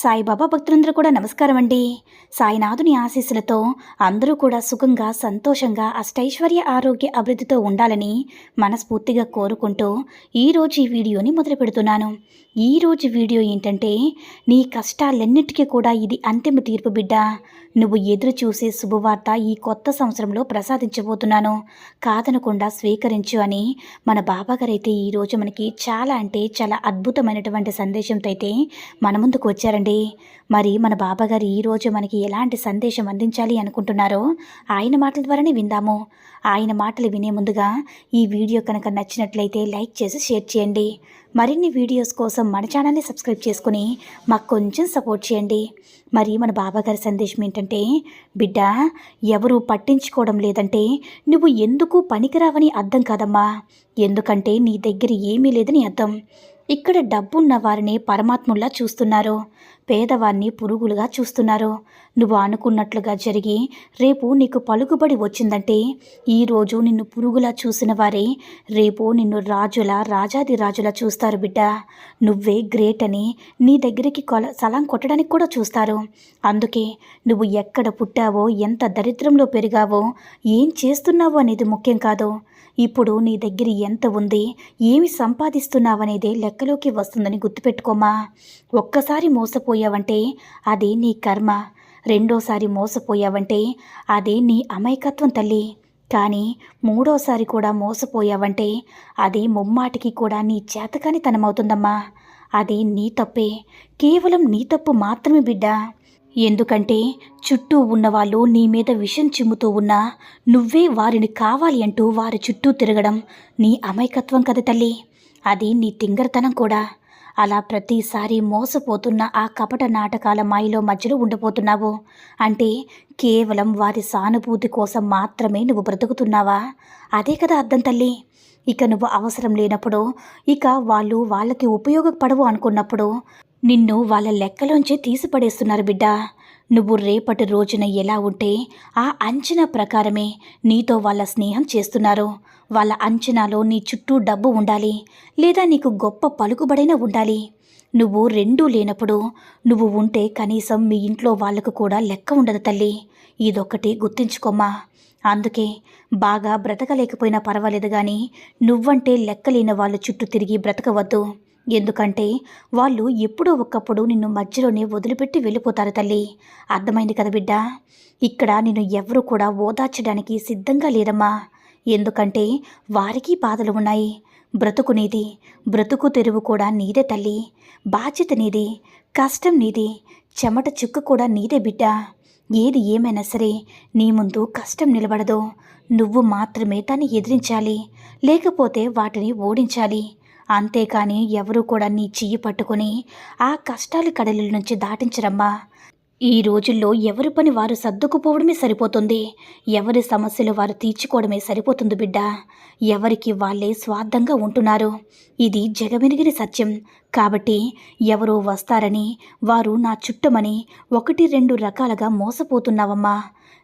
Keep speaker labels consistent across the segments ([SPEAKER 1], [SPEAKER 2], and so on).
[SPEAKER 1] సాయిబాబా భక్తులందరూ కూడా నమస్కారం అండి సాయినాథుని ఆశీస్సులతో అందరూ కూడా సుఖంగా సంతోషంగా అష్టైశ్వర్య ఆరోగ్య అభివృద్ధితో ఉండాలని మనస్ఫూర్తిగా కోరుకుంటూ ఈరోజు ఈ వీడియోని మొదలు పెడుతున్నాను. ఈరోజు వీడియో ఏంటంటే నీ కష్టాలన్నిటికీ కూడా ఇది అంతిమ తీర్పు బిడ్డ. నువ్వు ఎదురు చూసే శుభవార్త ఈ కొత్త సంవత్సరంలో ప్రసాదించబోతున్నాను. కాదనకుండా స్వీకరించు అని మన బాబాగారైతే ఈరోజు మనకి చాలా అంటే చాలా అద్భుతమైనటువంటి సందేశంతో అయితే మన ముందుకు వచ్చారండి. మరి మన బాబాగారు ఈరోజు మనకి ఎలాంటి సందేశం అందించాలి అనుకుంటున్నారో ఆయన మాటల ద్వారానే విందాము. ఆయన మాటలు వినే ముందుగా ఈ వీడియో కనుక నచ్చినట్లయితే లైక్ చేసి షేర్ చేయండి. మరిన్ని వీడియోస్ కోసం మన ఛానల్ని సబ్స్క్రైబ్ చేసుకుని మాకు కొంచెం సపోర్ట్ చేయండి. మరి మన బాబాగారి సందేశం ఏంటంటే బిడ్డ ఎవరు పట్టించుకోవడం లేదంటే నువ్వు ఎందుకు పనికిరావని అర్థం కాదమ్మా. ఎందుకంటే నీ దగ్గర ఏమీ లేదని అర్థం. ఇక్కడ డబ్బున్న వారిని పరమాత్ముల్లా చూస్తున్నారు. పేదవారిని పురుగులుగా చూస్తున్నారు. నువ్వు అనుకున్నట్లుగా జరిగి రేపు నీకు పలుకుబడి వచ్చిందంటే ఈరోజు నిన్ను పురుగులా చూసిన వారే రేపు నిన్ను రాజుల రాజాది రాజులా చూస్తారు బిడ్డ. నువ్వే గ్రేట్ అని నీ దగ్గరికి కొల సలాం కొట్టడానికి కూడా చూస్తారు. అందుకే నువ్వు ఎక్కడ పుట్టావో ఎంత దరిద్రంలో పెరిగావో ఏం చేస్తున్నావో అనేది ముఖ్యం కాదు. ఇప్పుడు నీ దగ్గర ఎంత ఉంది? ఏమి సంపాదిస్తున్నావనేదే లెక్కలోకి వస్తుందని గుర్తుపెట్టుకోమా? ఒక్కసారి మోసపోయావంటే అది నీ కర్మ. రెండోసారి మోసపోయావంటే అది నీ అమాయకత్వం తల్లి. కానీ మూడోసారి కూడా మోసపోయావంటే అది ముమ్మాటికి కూడా నీ చేతకానితనమవుతుందమ్మా. అది నీ తప్పే. కేవలం నీ తప్పు మాత్రమే బిడ్డ. ఎందుకంటే చుట్టూ ఉన్నవాళ్ళు నీ మీద విషం చిమ్ముతూ ఉన్నా నువ్వే వారిని కావాలి అంటూ వారి చుట్టూ తిరగడం నీ అమాయకత్వం కదా తల్లి. అది నీ తింగరతనం కూడా. అలా ప్రతిసారి మోసపోతున్న ఆ కపట నాటకాల మాయలో మధ్యలో ఉండిపోతున్నావు. అంటే కేవలం వారి సానుభూతి కోసం మాత్రమే నువ్వు బ్రతుకుతున్నావా? అదే కదా అర్థం తల్లి. ఇక నువ్వు అవసరం లేనప్పుడు ఇక వాళ్ళు వాళ్ళకి ఉపయోగపడవు అనుకున్నప్పుడు నిన్ను వాళ్ళ లెక్కలోంచి తీసిపడేస్తున్నారు బిడ్డ. నువ్వు రేపటి రోజున ఎలా ఉంటే ఆ అంచనా ప్రకారమే నీతో వాళ్ళ స్నేహం చేస్తున్నారు. వాళ్ళ అంచనాలో నీ చుట్టూ డబ్బు ఉండాలి లేదా నీకు గొప్ప పలుకుబడైనా ఉండాలి. నువ్వు రెండూ లేనప్పుడు నువ్వు ఉంటే కనీసం మీ ఇంట్లో వాళ్ళకు కూడా లెక్క ఉండదు తల్లి. ఇదొక్కటి గుర్తించుకోమ్మా. అందుకే బాగా బ్రతకలేకపోయినా పర్వాలేదు కానీ నువ్వంటే లెక్కలేని వాళ్ళ చుట్టూ తిరిగి బ్రతకవద్దు. ఎందుకంటే వాళ్ళు ఎప్పుడో ఒకప్పుడు నిన్ను మధ్యలోనే వదిలిపెట్టి వెళ్ళిపోతారు తల్లి. అర్థమైంది కదా బిడ్డ? ఇక్కడ నిన్ను ఎవరు కూడా ఓదార్చడానికి సిద్ధంగా లేరమ్మా. ఎందుకంటే వారికి బాధలు ఉన్నాయి. బ్రతుకు నీది బ్రతుకు తెరువు కూడా నీదే తల్లి. బాధ్యత నీది కష్టం నీది చెమట చుక్క కూడా నీదే బిడ్డ. ఏది ఏమైనా సరే నీ ముందు కష్టం నిలబడదు. నువ్వు మాత్రమే దాన్ని ఎదిరించాలి. లేకపోతే వాటిని ఓడించాలి. అంతేకాని ఎవరు కూడా నీ చెయ్యి పట్టుకొని ఆ కష్టాల కడలిల నుంచి దాటించరమ్మా. ఈ రోజుల్లో ఎవరి పని వారు సర్దుకుపోవడమే సరిపోతుంది. ఎవరి సమస్యలు వారు తీర్చుకోవడమే సరిపోతుంది బిడ్డ. ఎవరికి వాళ్ళే స్వార్థంగా ఉంటున్నారు. ఇది జగమెరిగిన సత్యం. కాబట్టి ఎవరో వస్తారని వారు నా చుట్టమని ఒకటి రెండు రకాలుగా మోసపోతున్నావమ్మా.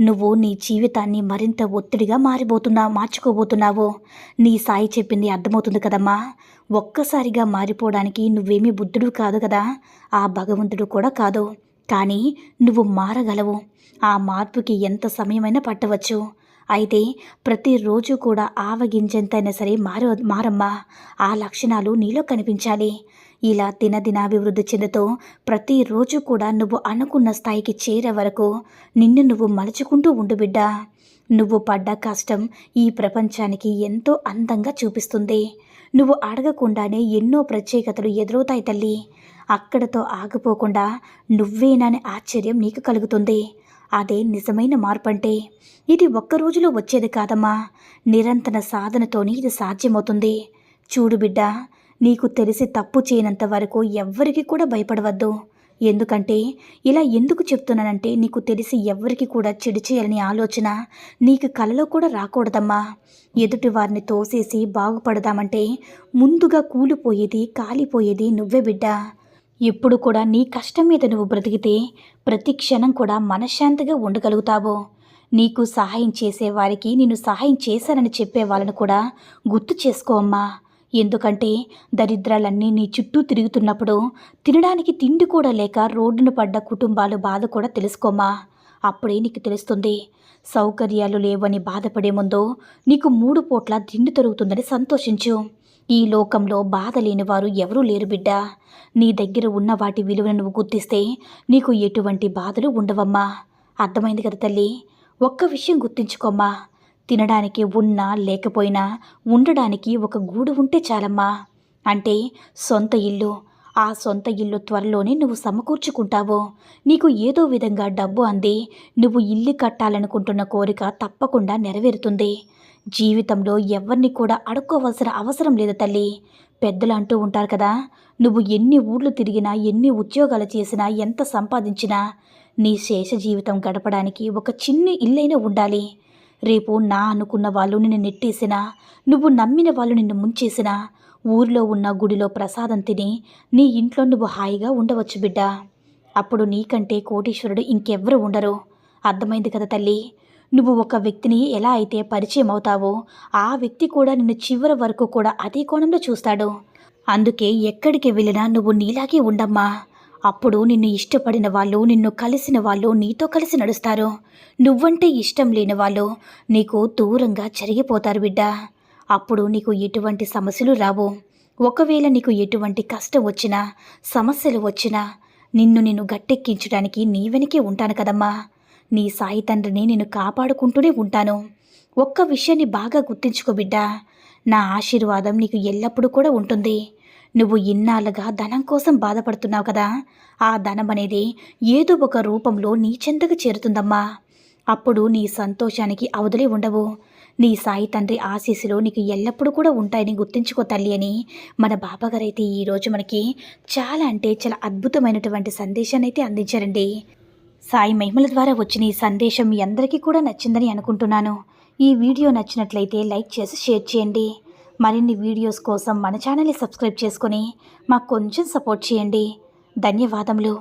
[SPEAKER 1] నువ్వు నీ జీవితాన్ని మరింత ఒత్తిడిగా మారిపోతున్నా మార్చుకోబోతున్నావు. నీ సాయి చెప్పింది అర్థమవుతుంది కదమ్మా. ఒక్కసారిగా మారిపోవడానికి నువ్వేమీ బుద్ధుడు కాదు కదా. ఆ భగవంతుడు కూడా కాదు. కానీ నువ్వు మారగలవు. ఆ మార్పుకి ఎంత సమయమైనా పట్టవచ్చు. అయితే ప్రతిరోజు కూడా ఆవగింజంతైనా సరే మార మారమ్మా. ఆ లక్షణాలు నీలో కనిపించాలి. ఇలా దినదినాభివృద్ధి చెందుతూ ప్రతిరోజు కూడా నువ్వు అనుకున్న స్థాయికి చేరే వరకు నిన్ను నువ్వు మలుచుకుంటూ ఉండు బిడ్డా. నువ్వు పడ్డ కష్టం ఈ ప్రపంచానికి ఎంతో అందంగా చూపిస్తుంది. నువ్వు అడగకుండానే ఎన్నో ప్రత్యేకతలు ఎదురవుతాయి తల్లి. అక్కడతో ఆగిపోకుండా నువ్వేనని ఆశ్చర్యం నీకు కలుగుతుంది. అదే నిజమైన మార్పంటే. ఇది ఒక్క రోజులో వచ్చేది కాదమ్మా. నిరంతర సాధనతోనే ఇది సాధ్యమవుతుంది. చూడు బిడ్డ నీకు తెలిసి తప్పు చేయనంత వరకు ఎవ్వరికి కూడా భయపడవద్దు. ఎందుకంటే ఇలా ఎందుకు చెప్తున్నానంటే నీకు తెలిసి ఎవ్వరికి కూడా చెడు చేయాలని ఆలోచన నీకు కలలో కూడా రాకూడదమ్మా. ఎదుటి వారిని తోసేసి బాగుపడదామంటే ముందుగా కూలిపోయేది కాలిపోయేది నువ్వే బిడ్డ. ఎప్పుడు కూడా నీ కష్టం మీద నువ్వు బ్రతికితే ప్రతి క్షణం కూడా మనశ్శాంతిగా ఉండగలుగుతావు. నీకు సహాయం చేసేవారికి నేను సహాయం చేశానని చెప్పే వాళ్ళను కూడా గుర్తు చేసుకోమ్మా ఎందుకంటే దరిద్రాలన్నీ నీ చుట్టూ తిరుగుతున్నప్పుడు తినడానికి తిండి కూడా లేక రోడ్డున పడ్డ కుటుంబాలు బాధ కూడా తెలుసుకోమా. అప్పుడే నీకు తెలుస్తుంది సౌకర్యాలు లేవని బాధపడే ముందు నీకు మూడు పూట్ల తిండి దొరుకుతుందని సంతోషించు. ఈ లోకంలో బాధ లేనివారు ఎవరూ లేరు బిడ్డ. నీ దగ్గర ఉన్న వాటి విలువను నువ్వు గుర్తిస్తే నీకు ఎటువంటి బాధలు ఉండవమ్మా. అర్థమైంది కదా తల్లి? ఒక్క విషయం గుర్తించుకోమ్మా. తినడానికి ఉన్నా లేకపోయినా ఉండడానికి ఒక గూడు ఉంటే చాలమ్మా. అంటే సొంత ఇల్లు ఆ సొంత ఇల్లు త్వరలోనే నువ్వు సమకూర్చుకుంటావు. నీకు ఏదో విధంగా డబ్బు అంది. నువ్వు ఇల్లు కట్టాలనుకుంటున్న కోరిక తప్పకుండా నెరవేరుతుంది. జీవితంలో ఎవరిని కూడా అడుక్కోవలసిన అవసరం లేదు తల్లి. పెద్దలు అంటూ ఉంటారు కదా నువ్వు ఎన్ని ఊర్లు తిరిగినా ఎన్ని ఉద్యోగాలు చేసినా ఎంత సంపాదించినా నీ శేష జీవితం గడపడానికి ఒక చిన్న ఇల్లైనా ఉండాలి. రేపు నా అనుకున్న వాళ్ళు నిన్ను నెట్టేసినా నువ్వు నమ్మిన వాళ్ళు నిన్ను ముంచేసినా ఊర్లో ఉన్న గుడిలో ప్రసాదం తిని నీ ఇంట్లో నువ్వు హాయిగా ఉండవచ్చు బిడ్డ. అప్పుడు నీకంటే కోటీశ్వరుడు ఇంకెవ్వరు ఉండరు. అర్థమైంది కదా తల్లి? నువ్వు ఒక వ్యక్తిని ఎలా అయితే పరిచయం అవుతావో ఆ వ్యక్తి కూడా నిన్ను చివరి వరకు కూడా అదే కోణంలో చూస్తాడు. అందుకే ఎక్కడికి వెళ్ళినా నువ్వు నీలాగే ఉండమ్మా. అప్పుడు నిన్ను ఇష్టపడిన వాళ్ళు నిన్ను కలిసిన వాళ్ళు నీతో కలిసి నడుస్తారు. నువ్వంటే ఇష్టం లేని వాళ్ళు నీకు దూరంగా జరిగిపోతారు బిడ్డ. అప్పుడు నీకు ఎటువంటి సమస్యలు రావు. ఒకవేళ నీకు ఎటువంటి కష్టం వచ్చినా సమస్యలు వచ్చినా నిన్ను నేను గట్టెక్కించడానికి నీ వెనకే ఉంటాను కదమ్మా. నీ సాయి తండ్రిని నేను కాపాడుకుంటూనే ఉంటాను. ఒక్క విషయాన్ని బాగా గుర్తించుకో బిడ్డా. నా ఆశీర్వాదం నీకు ఎల్లప్పుడూ కూడా ఉంటుంది. నువ్వు ఇన్నాళ్ళుగా ధనం కోసం బాధపడుతున్నావు కదా. ఆ ధనం అనేది ఏదో ఒక రూపంలో నీ చెంతకు చేరుతుందమ్మా. అప్పుడు నీ సంతోషానికి అవధులే ఉండవు. నీ సాయి తండ్రి ఆశీస్సులు నీకు ఎల్లప్పుడూ కూడా ఉంటాయని గుర్తించుకో తల్లి అని మన బాబాగారు అయితే ఈరోజు మనకి చాలా అంటే చాలా అద్భుతమైనటువంటి సందేశాన్ని అయితే అందించారండి. సాయి మహిమల ద్వారా వచ్చిన ఈ సందేశం మీ అందరికీ కూడా నచ్చిందని అనుకుంటున్నాను. ఈ వీడియో నచ్చినట్లయితే లైక్ చేసి షేర్ చేయండి. మరిన్ని వీడియోస్ కోసం మన ఛానల్ని సబ్స్క్రైబ్ చేసుకొని మాకు కొంచెం సపోర్ట్ చేయండి. ధన్యవాదములు.